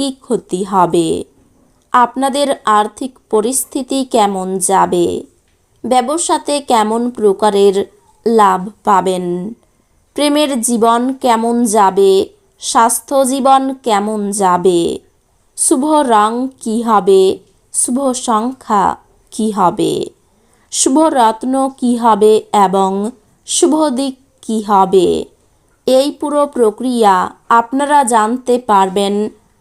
কী ক্ষতি হবে? আপনাদের আর্থিক পরিস্থিতি কেমন যাবে? ব্যবসাতে কেমন প্রকারের লাভ পাবেন? প্রেমের জীবন কেমন যাবে? স্বাস্থ্য জীবন কেমন যাবে? শুভ রং কী হবে? শুভ সংখ্যা কী হবে? শুভ রত্ন কী হবে এবং শুভ দিক কী হবে? এই পুরো প্রক্রিয়া আপনারা জানতে পারবেন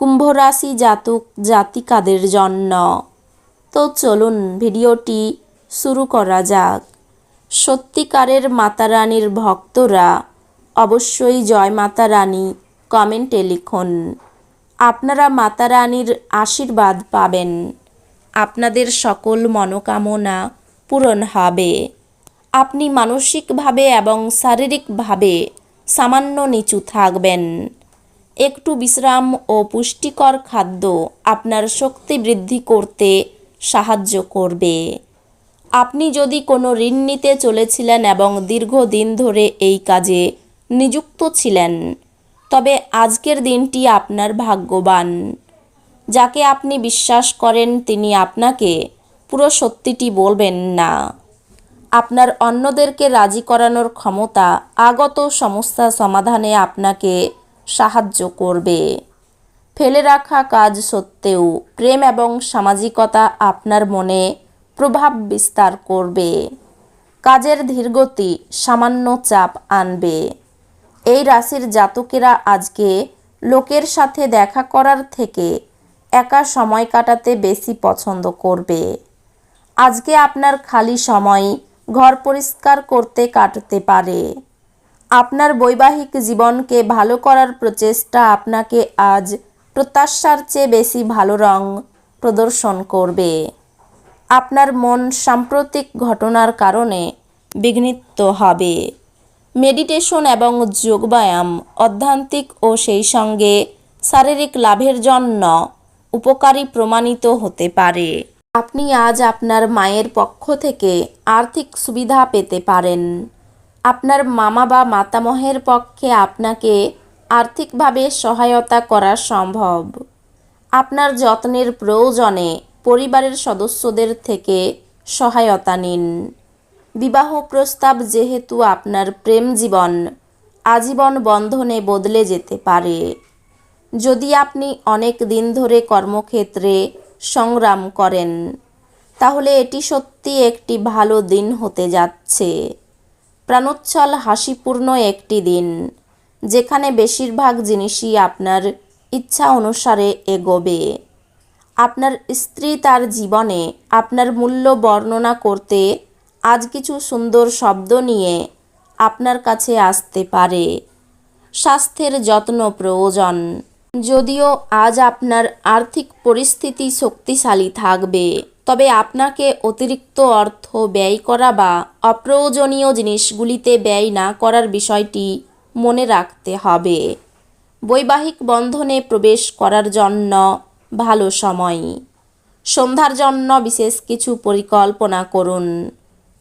কুম্ভ রাশি জাতক জাতিকাদের জন্য। তো চলুন ভিডিওটি শুরু করা যাক। সত্যিকারের মাতা রানীর ভক্তরা অবশ্যই জয় মাতা রানী কমেন্টে লিখুন। আপনারা মাতা রানীর আশীর্বাদ পাবেন। আপনাদের সকল মনোকামনা পূরণ হবে। আপনি মানসিকভাবে এবং শারীরিকভাবে সামান্য নিচু থাকবেন। একটু বিশ্রাম ও পুষ্টিকর খাদ্য আপনার শক্তি বৃদ্ধি করতে সাহায্য করবে। আপনি যদি কোনো ঋণ নিতে চলেছিলেন এবং দীর্ঘদিন ধরে এই কাজে নিযুক্ত ছিলেন, তবে আজকের দিনটি আপনার ভাগ্যবান। যাকে আপনি বিশ্বাস করেন, তিনি আপনাকে পুরো সত্যিটি বলবেন না। আপনার অন্যদেরকে রাজি করানোর ক্ষমতা আগত সমস্যা সমাধানে আপনাকে সাহায্য করবে। ফেলে রাখা কাজ সত্ত্বেও প্রেম এবং সামাজিকতা আপনার মনে প্রভাব বিস্তার করবে। কাজের ধীরগতি সামান্য চাপ আনবে। এই রাশির জাতকেরা আজকে লোকের সাথে দেখা করার থেকে একা সময় কাটাতে বেশি পছন্দ করবে। আজকে আপনার খালি সময় ঘর পরিষ্কার করতে কাটতে পারে। আপনার বৈবাহিক জীবনকে ভালো করার প্রচেষ্টা আপনাকে আজ প্রত্যাশার চেয়ে বেশি ভালো রং প্রদর্শন করবে। আপনার মন সাম্প্রতিক ঘটনার কারণে বিঘ্নিত হবে। মেডিটেশন এবং যোগব্যায়াম অধ্যান্তিক ও সেই সঙ্গে শারীরিক লাভের জন্য উপকারী প্রমাণিত হতে পারে। আপনি আজ আপনার মায়ের পক্ষ থেকে আর্থিক সুবিধা পেতে পারেন। আপনার মামা বা মাতামহের পক্ষে আপনাকে আর্থিকভাবে সহায়তা করা সম্ভব। আপনার যত্নের প্রয়োজনে পরিবারের সদস্যদের থেকে সহায়তা নিন। বিবাহ প্রস্তাব যেহেতু আপনার প্রেম জীবন, আজীবন বন্ধনে বদলে যেতে পারে। যদি আপনি অনেক দিন ধরে কর্মক্ষেত্রে সংগ্রাম করেন, তাহলে এটি সত্যি একটি ভালো দিন হতে যাচ্ছে। প্রাণোচ্ছল হাসিপূর্ণ একটি দিন, যেখানে বেশিরভাগ জিনিসই আপনার ইচ্ছা অনুসারে এগোবে। আপনার স্ত্রী তার জীবনে আপনার মূল্য বর্ণনা করতে আজ কিছু সুন্দর শব্দ নিয়ে আপনার কাছে আসতে পারে। স্বাস্থ্যের যত্ন প্রয়োজন। যদিও আজ আপনার আর্থিক পরিস্থিতি শক্তিশালী থাকবে। তবে আপনাকে অতিরিক্ত অর্থ ব্যয় করা বা অপ্রয়োজনীয় জিনিসগুলিতে ব্যয় না করার বিষয়টি মনে রাখতে হবে। বৈবাহিক বন্ধনে প্রবেশ করার জন্য ভালো সময়। সন্ধ্যার জন্য বিশেষ কিছু পরিকল্পনা করুন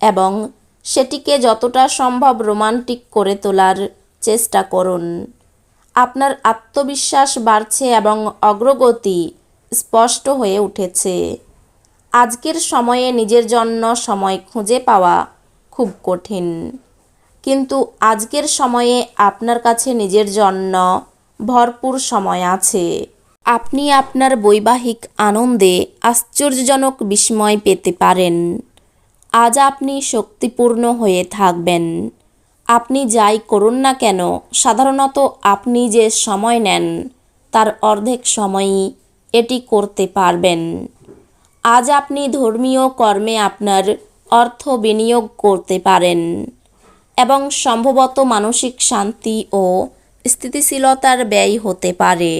এবং সেটিকে যতটা সম্ভব রোমান্টিক করে তোলার চেষ্টা করুন। আপনার আত্মবিশ্বাস বাড়ছে এবং অগ্রগতি স্পষ্ট হয়ে উঠেছে। আজকের সময়ে নিজের জন্য সময় খুঁজে পাওয়া খুব কঠিন। কিন্তু আজকের সময়ে আপনার কাছে নিজের জন্য ভরপুর সময় আছে। আপনি আপনার বৈবাহিক আনন্দে আশ্চর্যজনক বিস্ময় পেতে পারেন। আজ আপনি শক্তিপূর্ণ হয়ে থাকবেন। আপনি যাই করুন না কেন, সাধারণত আপনি যে সময় নেন, তার অর্ধেক সময়ই এটি করতে পারবেন। আজ আপনি ধর্মীয় কর্মে আপনার অর্থ বিনিয়োগ করতে পারেন এবং সম্ভবত মানসিক শান্তি ও স্থিতিশীলতার ব্যয় হতে পারে।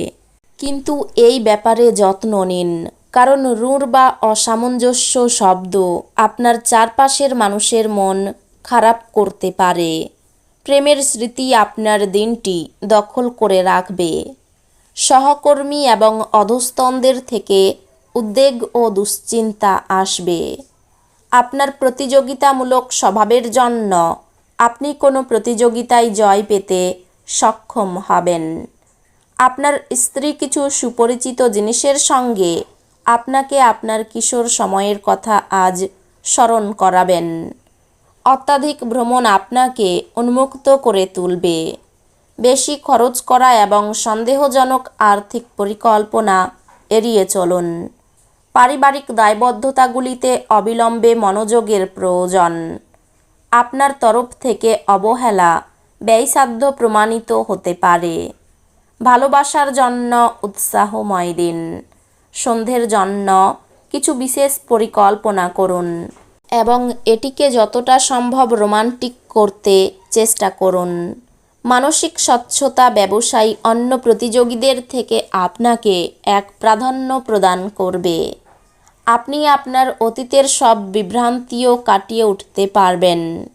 কিন্তু এই ব্যাপারে যত্ন নিন, কারণ রূঢ় বা অসামঞ্জস্য শব্দ আপনার চারপাশের মানুষের মন খারাপ করতে পারে। প্রেমের স্মৃতি আপনার দিনটি দখল করে রাখবে। সহকর্মী এবং অধস্তনদের থেকে উদ্বেগ ও দুশ্চিন্তা আসবে। আপনার প্রতিযোগিতামূলক স্বভাবের জন্য আপনি কোনো প্রতিযোগিতায় জয় পেতে সক্ষম হবেন। আপনার স্ত্রী কিছু সুপরিচিত জিনিসের সঙ্গে আপনাকে আপনার কিশোর সময়ের কথা আজ স্মরণ করাবেন। অত্যাধিক ভ্রমণ আপনাকে উন্মুক্ত করে তুলবে। বেশি খরচ করা এবং সন্দেহজনক আর্থিক পরিকল্পনা এড়িয়ে চলুন। পারিবারিক দায়বদ্ধতাগুলিতে অবিলম্বে মনোযোগের প্রয়োজন। আপনার তরফ থেকে অবহেলা ব্যয়সাধ্য প্রমাণিত হতে পারে। ভালোবাসার জন্য উৎসাহময় দিন। সন্ধ্যের জন্য কিছু বিশেষ পরিকল্পনা করুন এবং এটিকে যতটা সম্ভব রোমান্টিক করতে চেষ্টা করুন। মানসিক স্বচ্ছতা ব্যবসায়ী অন্য প্রতিযোগীদের থেকে আপনাকে এক প্রাধান্য প্রদান করবে। আপনি আপনার অতীতের সব বিভ্রান্তিও কাটিয়ে উঠতে পারবেন।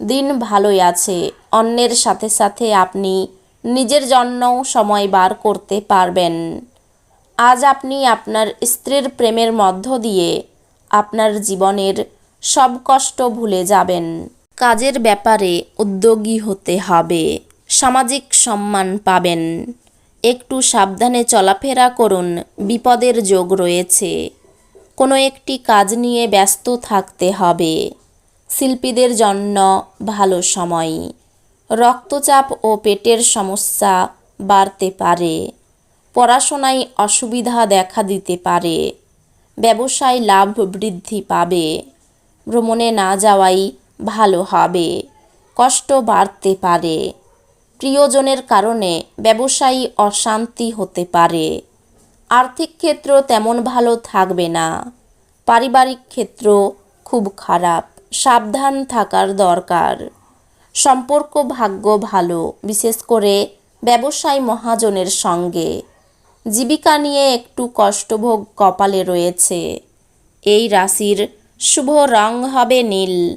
দিন ভালোই আছে। অন্যের সাথে সাথে আপনি নিজের জন্যও সময় বার করতে পারবেন। আজ আপনি আপনার স্ত্রীর প্রেমের মধ্য দিয়ে আপনার জীবনের সব কষ্ট ভুলে যাবেন। কাজের ব্যাপারে উদ্যোগী হতে হবে। সামাজিক সম্মান পাবেন। একটু সাবধানে চলাফেরা করুন। বিপদের যোগ রয়েছে। কোনো একটি কাজ নিয়ে ব্যস্ত থাকতে হবে। শিল্পীদের জন্য ভালো সময়। রক্তচাপ ও পেটের সমস্যা বাড়তে পারে। পড়াশোনায় অসুবিধা দেখা দিতে পারে। ব্যবসায় লাভ বৃদ্ধি পাবে। ভ্রমণে না যাওয়াই ভালো হবে, কষ্ট বাড়তে পারে। প্রিয়জনের কারণে ব্যবসায়ী অশান্তি হতে পারে। আর্থিক ক্ষেত্র তেমন ভালো থাকবে না। পারিবারিক ক্ষেত্র খুব খারাপ, সাবধান থাকার দরকার। সম্পর্ক ভাগ্য ভালো, বিশেষ করে ব্যবসায় মহাজনের সঙ্গে। জীবিকা নিয়ে একটু কষ্টভোগ কপালে রয়েছে। এই রাশির শুভ রং হবে নীল।